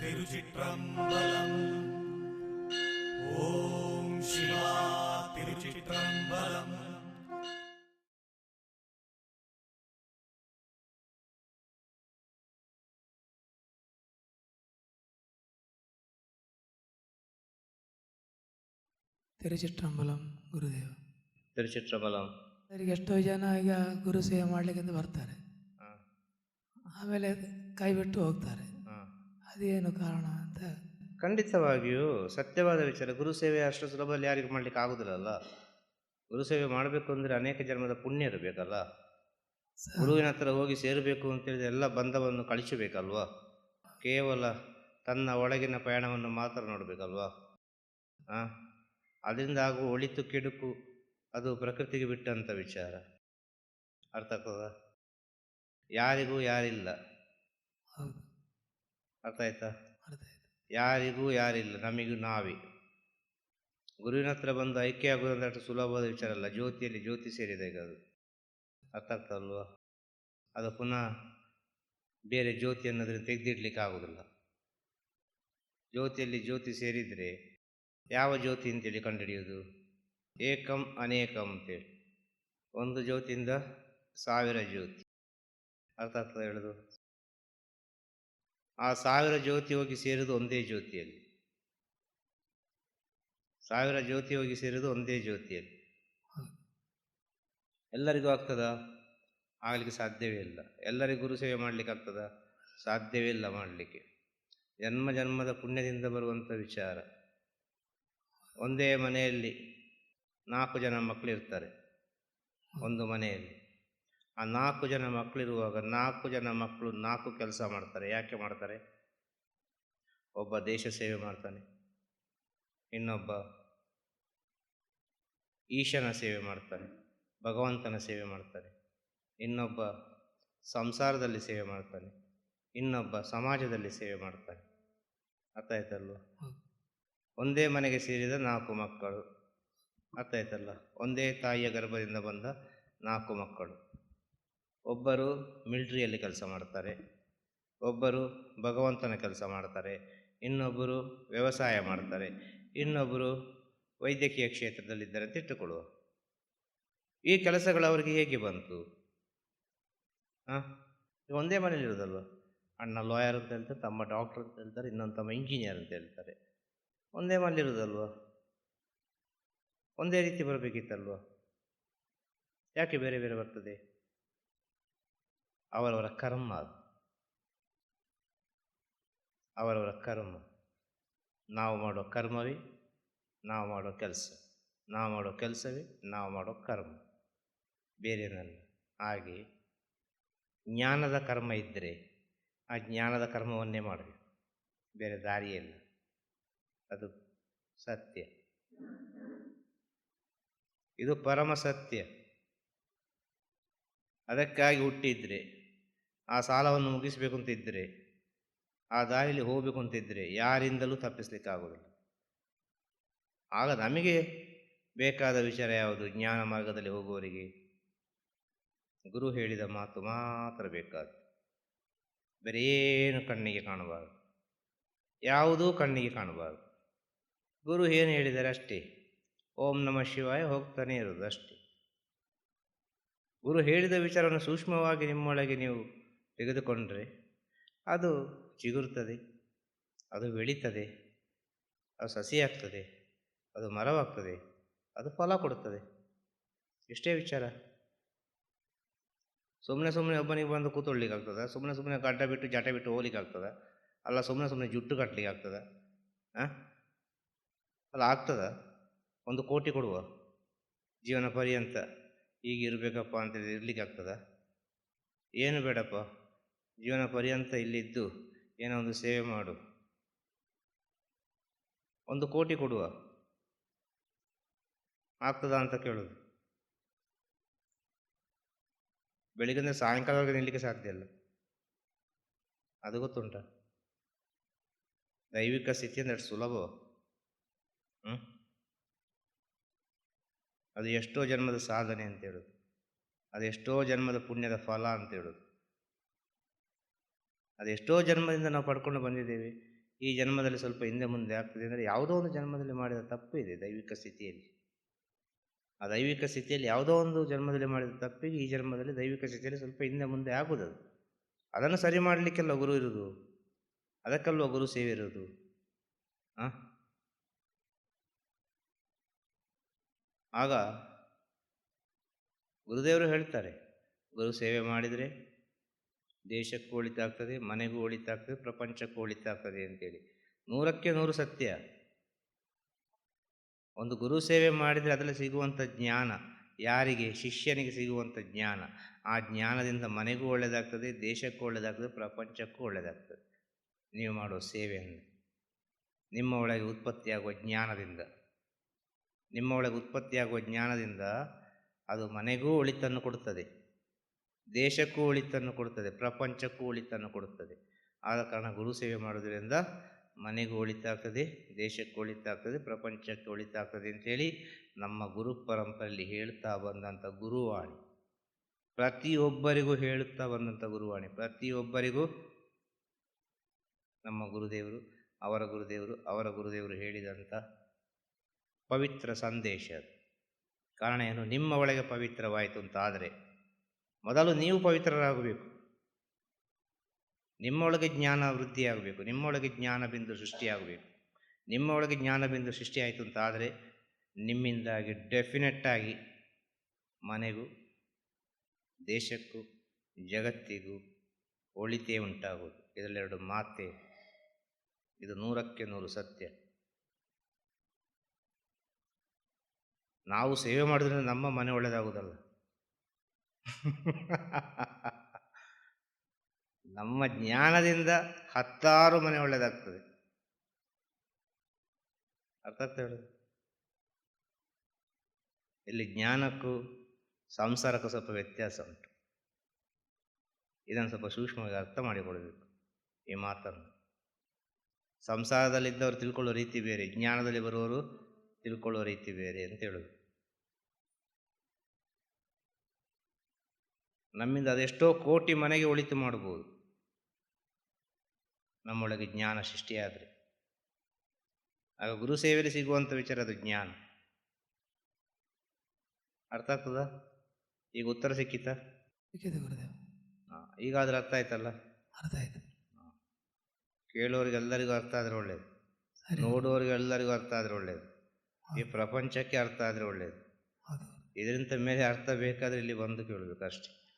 திருச்சிற்றம்பலம் ஓம் சிவா திருச்சிற்றம்பலம் ತಿರುಚಿಟ್ರಂಬಲಂ ಗುರುದೇವ ತಿರುಚಿತ್ರಬಲಂ ಅವರಿಗೆ ಎಷ್ಟೋ ಜನ ಈಗ ಗುರು ಸೇವೆ ಮಾಡಲಿಕ್ಕೆ ಅಂತ ಬರ್ತಾರೆ ಹಾಂ ಆಮೇಲೆ ಕೈ ಬಿಟ್ಟು ಹೋಗ್ತಾರೆ ಹಾಂ ಅದೇನು ಕಾರಣ ಅಂತ? ಖಂಡಿತವಾಗಿಯೂ ಸತ್ಯವಾದ ವಿಚಾರ. ಗುರು ಸೇವೆ ಅಷ್ಟು ಸುಲಭದಲ್ಲಿ ಯಾರಿಗೂ ಮಾಡ್ಲಿಕ್ಕೆ ಆಗುದಿಲ್ಲಲ್ಲ. ಗುರು ಸೇವೆ ಮಾಡಬೇಕು ಅಂದರೆ ಅನೇಕ ಜನ್ಮದ ಪುಣ್ಯ ಇರಬೇಕಲ್ಲ. ಗುರುವಿನ ಹತ್ರ ಹೋಗಿ ಸೇರಬೇಕು ಅಂತೇಳಿದ್ರೆ ಎಲ್ಲ ಬಂಧವನ್ನು ಕಳಿಸಬೇಕಲ್ವಾ? ಕೇವಲ ತನ್ನ ಒಳಗಿನ ಪಯಣವನ್ನು ಮಾತ್ರ ನೋಡಬೇಕಲ್ವಾ? ಹಾಂ ಅದರಿಂದ ಆಗುವ ಒಳಿತು ಕೆಡುಕು ಅದು ಪ್ರಕೃತಿಗೆ ಬಿಟ್ಟಂಥ ವಿಚಾರ. ಅರ್ಥ ಆಗ್ತದ? ಯಾರಿಗೂ ಯಾರಿಲ್ಲ. ಅರ್ಥ ಆಯ್ತಾ? ಯಾರಿಗೂ ಯಾರಿಲ್ಲ ನಮಗೂ ನಾವೇ. ಗುರುವಿನ ಹತ್ರ ಬಂದು ಐಕ್ಯ ಆಗೋದಂದ್ರೆ ಅಷ್ಟು ಸುಲಭವಾದ ವಿಚಾರ ಅಲ್ಲ ಜ್ಯೋತಿಯಲ್ಲಿ ಜ್ಯೋತಿ ಸೇರಿದೆ ಈಗ ಅದು. ಅರ್ಥ ಆಗ್ತಲ್ವಾ ಅದು ಪುನಃ ಬೇರೆ ಜ್ಯೋತಿ ಅನ್ನೋದ್ರಿಂದ ತೆಗೆದಿಡ್ಲಿಕ್ಕೆ ಆಗೋದಿಲ್ಲ ಜ್ಯೋತಿಯಲ್ಲಿ ಜ್ಯೋತಿ ಸೇರಿದರೆ ಯಾವ ಜ್ಯೋತಿ ಅಂತೇಳಿ ಕಂಡುಹಿಡಿಯೋದು ಏಕಂ ಅನೇಕಂ ಅಂತೇಳಿ ಒಂದು ಜ್ಯೋತಿಯಿಂದ ಸಾವಿರ ಜ್ಯೋತಿ. ಅರ್ಥ ಆಗ್ತದೆ ಹೇಳೋದು? ಆ ಸಾವಿರ ಜ್ಯೋತಿ ಹೋಗಿ ಸೇರೋದು ಒಂದೇ ಜ್ಯೋತಿಯಲ್ಲಿ. ಸಾವಿರ ಜ್ಯೋತಿ ಹೋಗಿ ಸೇರೋದು ಒಂದೇ ಜ್ಯೋತಿಯಲ್ಲಿ. ಎಲ್ಲರಿಗೂ ಆಗ್ತದ? ಆಗಲಿಕ್ಕೆ ಸಾಧ್ಯವೇ ಇಲ್ಲ. ಎಲ್ಲರಿಗೂ ಗುರು ಸೇವೆ ಮಾಡಲಿಕ್ಕೆ ಆಗ್ತದಾ? ಸಾಧ್ಯವೇ ಇಲ್ಲ ಮಾಡಲಿಕ್ಕೆ. ಜನ್ಮ ಜನ್ಮದ ಪುಣ್ಯದಿಂದ ಬರುವಂಥ ವಿಚಾರ. ಒಂದೇ ಮನೆಯಲ್ಲಿ ನಾಲ್ಕು ಜನ ಮಕ್ಕಳಿರ್ತಾರೆ ಒಂದು ಮನೆಯಲ್ಲಿ. ಆ ನಾಲ್ಕು ಜನ ಮಕ್ಕಳಿರುವಾಗ ನಾಲ್ಕು ಜನ ಮಕ್ಕಳು ನಾಲ್ಕು ಕೆಲಸ ಮಾಡ್ತಾರೆ. ಯಾಕೆ ಮಾಡ್ತಾರೆ? ಒಬ್ಬ ದೇಶ ಸೇವೆ ಮಾಡ್ತಾನೆ. ಇನ್ನೊಬ್ಬ ಈಶನ ಸೇವೆ ಮಾಡ್ತಾನೆ. ಭಗವಂತನ ಸೇವೆ ಮಾಡ್ತಾನೆ. ಇನ್ನೊಬ್ಬ ಸಂಸಾರದಲ್ಲಿ ಸೇವೆ ಮಾಡ್ತಾನೆ. ಇನ್ನೊಬ್ಬ ಸಮಾಜದಲ್ಲಿ ಸೇವೆ ಮಾಡ್ತಾನೆ. ಅರ್ಥ ಆಯ್ತಲ್ವ? ಒಂದೇ ಮನೆಗೆ ಸೇರಿದ ನಾಲ್ಕು ಮಕ್ಕಳು. ಅರ್ಥ ಆಯ್ತಲ್ಲ? ಒಂದೇ ತಾಯಿಯ ಗರ್ಭದಿಂದ ಬಂದ ನಾಲ್ಕು ಮಕ್ಕಳು. ಒಬ್ಬರು ಮಿಲ್ಟ್ರಿಯಲ್ಲಿ ಕೆಲಸ ಮಾಡ್ತಾರೆ, ಒಬ್ಬರು ಭಗವಂತನ ಕೆಲಸ ಮಾಡ್ತಾರೆ, ಇನ್ನೊಬ್ಬರು ವ್ಯವಸಾಯ ಮಾಡ್ತಾರೆ, ಇನ್ನೊಬ್ಬರು ವೈದ್ಯಕೀಯ ಕ್ಷೇತ್ರದಲ್ಲಿದ್ದಾರೆ ಅಂತ ಇಟ್ಟುಕೊಳ್ಳುವ. ಈ ಕೆಲಸಗಳು ಅವರಿಗೆ ಹೇಗೆ ಬಂತು? ಹಾಂ ಒಂದೇ ಮನೇಲಿ ಇರೋದಲ್ವ? ಅಣ್ಣ ಲಾಯರ್ ಅಂತ ಹೇಳ್ತಾರೆ, ತಮ್ಮ ಡಾಕ್ಟರ್ ಅಂತ ಹೇಳ್ತಾರೆ, ಇನ್ನೊಂದು ತಮ್ಮ ಇಂಜಿನಿಯರ್ ಅಂತ ಹೇಳ್ತಾರೆ. ಒಂದೇ ಮನೇಲಿ ಇರೋದಲ್ವ? ಒಂದೇ ರೀತಿ ಬರಬೇಕಿತ್ತಲ್ವ? ಯಾಕೆ ಬೇರೆ ಬೇರೆ ಬರ್ತದೆ? ಅವರವರ ಕರ್ಮ ಅದು. ಅವರವರ ಕರ್ಮ. ನಾವು ಮಾಡೋ ಕರ್ಮವೇ, ನಾವು ಮಾಡೋ ಕೆಲಸ. ನಾವು ಮಾಡೋ ಕೆಲಸವೇ, ನಾವು ಮಾಡೋ ಕರ್ಮ. ಬೇರೆನಲ್ಲ ಹಾಗೆ ಜ್ಞಾನದ ಕರ್ಮ ಇದ್ದರೆ ಆ ಜ್ಞಾನದ ಕರ್ಮವನ್ನೇ ಮಾಡಬೇಕು ಬೇರೆ ದಾರಿಯಲ್ಲ ಅದು ಸತ್ಯ. ಇದು ಪರಮ ಸತ್ಯ. ಅದಕ್ಕಾಗಿ ಹುಟ್ಟಿದ್ರೆ ಆ ಸಾಲವನ್ನು ಮುಗಿಸಬೇಕು ಅಂತ ಇದ್ದರೆ ಆ ದಾರಿಯಲ್ಲಿ ಹೋಗಬೇಕು ಅಂತ ಇದ್ದರೆ ಯಾರಿಂದಲೂ ತಪ್ಪಿಸ್ಲಿಕ್ಕೆ ಆಗೋದಿಲ್ಲ ಆಗ ನಮಗೆ ಬೇಕಾದ ವಿಚಾರ ಯಾವುದು? ಜ್ಞಾನ ಮಾರ್ಗದಲ್ಲಿ ಹೋಗುವವರಿಗೆ ಗುರು ಹೇಳಿದ ಮಾತು ಮಾತ್ರ ಬೇಕಾದ ಬೇರೆ ಏನು ಕಣ್ಣಿಗೆ ಕಾಣಬಾರ್ದು. ಯಾವುದೂ ಕಣ್ಣಿಗೆ ಕಾಣಬಾರ್ದು. ಗುರು ಏನು ಹೇಳಿದರೆ ಅಷ್ಟೇ. ಓಂ ನಮ ಶಿವಾಯ ಹೋಗ್ತಾನೆ ಇರೋದು ಅಷ್ಟೇ. ಗುರು ಹೇಳಿದ ವಿಚಾರವನ್ನು ಸೂಕ್ಷ್ಮವಾಗಿ ನಿಮ್ಮೊಳಗೆ ನೀವು ತೆಗೆದುಕೊಂಡ್ರೆ ಅದು ಚಿಗುರ್ತದೆ, ಅದು ಬೆಳೀತದೆ, ಅದು ಸಸಿಯಾಗ್ತದೆ, ಅದು ಮರವಾಗ್ತದೆ, ಅದು ಫಲ ಕೊಡುತ್ತದೆ. ಎಷ್ಟೇ ವಿಚಾರ. ಸುಮ್ಮನೆ ಸುಮ್ಮನೆ ಒಬ್ಬನಿಗೆ ಬಂದು ಕೂತ್ಕೊಳ್ಳಿಕ್ಕೆ ಆಗ್ತದೆ ಸುಮ್ಮನೆ ಸುಮ್ಮನೆ ಗಡ್ಡ ಬಿಟ್ಟು ಜಟ ಬಿಟ್ಟು ಹೋಗ್ಲಿಕ್ಕೆ ಆಗ್ತದ ಅಲ್ಲ ಸುಮ್ಮನೆ ಸುಮ್ಮನೆ ಜುಟ್ಟು ಕಟ್ಟಲಿಕ್ಕೆ ಆಗ್ತದ ಹಾಂ ಅಲ್ಲ ಆಗ್ತದ? ಒಂದು ಕೋಟಿ ಕೊಡುವ ಜೀವನ ಪರ್ಯಂತ ಈಗ ಇರಬೇಕಪ್ಪ ಅಂತೇಳಿ ಇರಲಿಕ್ಕೆ ಆಗ್ತದ ಏನು ಬೇಡಪ್ಪ? ಜೀವನ ಪರ್ಯಂತ ಇಲ್ಲಿದ್ದು ಏನೋ ಒಂದು ಸೇವೆ ಮಾಡು. ಒಂದು ಕೋಟಿ ಕೊಡುವ. ಆಗ್ತದಾ ಅಂತ ಕೇಳೋದು. ಬೆಳಿಗ್ಗೆ ಸಾಯಂಕಾಲವರೆಗೆ ನಿಲ್ಲಕ್ಕೆ ಸಾಧ್ಯ ಇಲ್ಲ. ಅದು ಗೊತ್ತುಂಟ. ದೈವಿಕ ಸ್ಥಿತಿ ಅಂದ್ರೆ ಸುಲಭ ಅದು ಎಷ್ಟೋ ಜನ್ಮದ ಸಾಧನೆ ಅಂತ ಹೇಳೋದು. ಅದು ಎಷ್ಟೋ ಜನ್ಮದ ಪುಣ್ಯದ ಫಲ ಅಂತ ಹೇಳೋದು. ಅದು ಎಷ್ಟೋ ಜನ್ಮದಿಂದ ನಾವು ಪಡ್ಕೊಂಡು ಬಂದಿದ್ದೇವೆ. ಈ ಜನ್ಮದಲ್ಲಿ ಸ್ವಲ್ಪ ಹಿಂದೆ ಮುಂದೆ ಆಗ್ತದೆ ಅಂದರೆ ಯಾವುದೋ ಒಂದು ಜನ್ಮದಲ್ಲಿ ಮಾಡಿದ ತಪ್ಪು ಇದೆ ದೈವಿಕ ಸ್ಥಿತಿಯಲ್ಲಿ. ಆ ದೈವಿಕ ಸ್ಥಿತಿಯಲ್ಲಿ ಯಾವುದೋ ಒಂದು ಜನ್ಮದಲ್ಲಿ ಮಾಡಿದ ತಪ್ಪಿಗೆ ಈ ಜನ್ಮದಲ್ಲಿ ದೈವಿಕ ಸ್ಥಿತಿಯಲ್ಲಿ ಸ್ವಲ್ಪ ಹಿಂದೆ ಮುಂದೆ ಆಗುವುದು ಅದನ್ನು ಸರಿ ಮಾಡಲಿಕ್ಕೆಲ್ಲ ಗುರು ಇರುವುದು. ಅದಕ್ಕಲ್ವ ಗುರು ಸೇವೆ ಇರುವುದು? ಆ? ಆಗ ಗುರುದೇವರು ಹೇಳ್ತಾರೆ, ಗುರು ಸೇವೆ ಮಾಡಿದರೆ ದೇಶಕ್ಕೂ ಒಳಿತಾಗ್ತದೆ, ಮನೆಗೂ ಒಳಿತಾಗ್ತದೆ, ಪ್ರಪಂಚಕ್ಕೂ ಒಳಿತಾಗ್ತದೆ ಅಂತೇಳಿ. ನೂರಕ್ಕೆ ನೂರು ಸತ್ಯ. ಒಂದು ಗುರು ಸೇವೆ ಮಾಡಿದರೆ ಅದರಲ್ಲಿ ಸಿಗುವಂಥ ಜ್ಞಾನ, ಯಾರಿಗೆ? ಶಿಷ್ಯನಿಗೆ ಸಿಗುವಂಥ ಜ್ಞಾನ. ಆ ಜ್ಞಾನದಿಂದ ಮನೆಗೂ ಒಳ್ಳೆಯದಾಗ್ತದೆ ದೇಶಕ್ಕೂ ಒಳ್ಳೆಯದಾಗ್ತದೆ ಪ್ರಪಂಚಕ್ಕೂ ಒಳ್ಳೆಯದಾಗ್ತದೆ ನೀವು ಮಾಡುವ ಸೇವೆಯನ್ನು ನಿಮ್ಮ ಒಳಗೆ ಉತ್ಪತ್ತಿಯಾಗುವ ಜ್ಞಾನದಿಂದ. ನಿಮ್ಮ ಒಳಗೆ ಉತ್ಪತ್ತಿಯಾಗುವ ಜ್ಞಾನದಿಂದ ಅದು ಮನೆಗೂ ಒಳಿತನ್ನು ಕೊಡುತ್ತದೆ. ದೇಶಕ್ಕೂ ಉಳಿತನ್ನು ಕೊಡುತ್ತದೆ ಪ್ರಪಂಚಕ್ಕೂ ಉಳಿತನ್ನು ಕೊಡುತ್ತದೆ. ಆದ ಕಾರಣ ಗುರು ಸೇವೆ ಮಾಡೋದ್ರಿಂದ ಮನೆಗೂ ಒಳಿತಾಗ್ತದೆ ದೇಶಕ್ಕೂ ಒಳಿತಾಗ್ತದೆ ಪ್ರಪಂಚಕ್ಕೆ ಒಳಿತಾಗ್ತದೆ ಅಂಥೇಳಿ ನಮ್ಮ ಗುರು ಪರಂಪರೆಯಲ್ಲಿ ಹೇಳ್ತಾ ಬಂದಂಥ ಗುರುವಾಣಿ. ಪ್ರತಿಯೊಬ್ಬರಿಗೂ ಹೇಳುತ್ತಾ ಬಂದಂಥ ಗುರುವಾಣಿ. ಪ್ರತಿಯೊಬ್ಬರಿಗೂ ನಮ್ಮ ಗುರುದೇವರು, ಅವರ ಗುರುದೇವರು ಅವರ ಗುರುದೇವರು ಹೇಳಿದಂಥ ಪವಿತ್ರ ಸಂದೇಶ ಕಾರಣ ಏನು? ನಿಮ್ಮ ಒಳಗೆ ಪವಿತ್ರವಾಯಿತು ಅಂತ ಆದರೆ ಮೊದಲು ನೀವು ಪವಿತ್ರರಾಗಬೇಕು. ನಿಮ್ಮೊಳಗೆ ಜ್ಞಾನ ವೃದ್ಧಿಯಾಗಬೇಕು. ನಿಮ್ಮೊಳಗೆ ಜ್ಞಾನ ಬಿಂದು ಸೃಷ್ಟಿಯಾಗಬೇಕು. ನಿಮ್ಮೊಳಗೆ ಜ್ಞಾನ ಬಿಂದು ಸೃಷ್ಟಿಯಾಯಿತು ಅಂತ ಆದರೆ ನಿಮ್ಮಿಂದಾಗಿ ಡೆಫಿನೆಟ್ಟಾಗಿ ಮನೆಗೂ, ದೇಶಕ್ಕೂ, ಜಗತ್ತಿಗೂ ಒಳಿತೇ ಉಂಟಾಗುವುದು. ಇದರಲ್ಲೆರಡು ಮಾತೆ. ಇದು ನೂರಕ್ಕೆ ನೂರು ಸತ್ಯ. ನಾವು ಸೇವೆ ಮಾಡಿದ್ರೆ ನಮ್ಮ ಮನೆ ಒಳ್ಳೆಯದಾಗುವುದಲ್ಲ ನಮ್ಮ ಜ್ಞಾನದಿಂದ ಹತ್ತಾರು ಮನೆ ಒಳ್ಳೆಯದಾಗ್ತದೆ ಅರ್ಥ ಹೇಳೋದು ಇಲ್ಲಿ ಜ್ಞಾನಕ್ಕೂ ಸಂಸಾರಕ್ಕೂ ಸ್ವಲ್ಪ ವ್ಯತ್ಯಾಸ ಉಂಟು. ಇದನ್ನು ಸ್ವಲ್ಪ ಸೂಕ್ಷ್ಮವಾಗಿ ಅರ್ಥ ಮಾಡಿಕೊಳ್ಬೇಕು ಈ ಮಾತನ್ನು. ಸಂಸಾರದಲ್ಲಿದ್ದವರು ತಿಳ್ಕೊಳ್ಳೋ ರೀತಿ ಬೇರೆ, ಜ್ಞಾನದಲ್ಲಿ ಬರುವವರು ತಿಳ್ಕೊಳ್ಳೋ ರೀತಿ ಬೇರೆ ಅಂತ ಹೇಳೋದು. ನಮ್ಮಿಂದ ಅದೆಷ್ಟೋ ಕೋಟಿ ಮನೆಗೆ ಒಳಿತು ಮಾಡ್ಬೋದು. ನಮ್ಮೊಳಗೆ ಜ್ಞಾನ ಸೃಷ್ಟಿಯಾದರೆ. ಆಗ ಗುರು ಸೇವೆಯಲ್ಲಿ ಸಿಗುವಂಥ ವಿಚಾರ ಅದು ಜ್ಞಾನ. ಅರ್ಥ ಆಗ್ತದ? ಈಗ ಉತ್ತರ ಸಿಕ್ಕಿತಾ? ಸಿಕ್ಕಿದೆ ಗುರುದೇವ. ಈಗಾದ್ರೆ ಅರ್ಥ ಆಯ್ತಲ್ಲ? ಅರ್ಥ ಆಯ್ತು. ಕೇಳೋರಿಗೆಲ್ಲರಿಗೂ ಅರ್ಥ ಆದರೆ ಒಳ್ಳೇದು. ನೋಡುವವರಿಗೆಲ್ಲರಿಗೂ ಅರ್ಥ ಆದರೆ ಒಳ್ಳೇದು. ಈ ಪ್ರಪಂಚಕ್ಕೆ ಅರ್ಥ ಆದರೆ ಒಳ್ಳೇದು. ಇದರಿಂದ ಮೇಲೆ ಅರ್ಥ ಬೇಕಾದರೆ ಇಲ್ಲಿ ಬಂದು ಕೇಳಬೇಕು ಅಷ್ಟೇ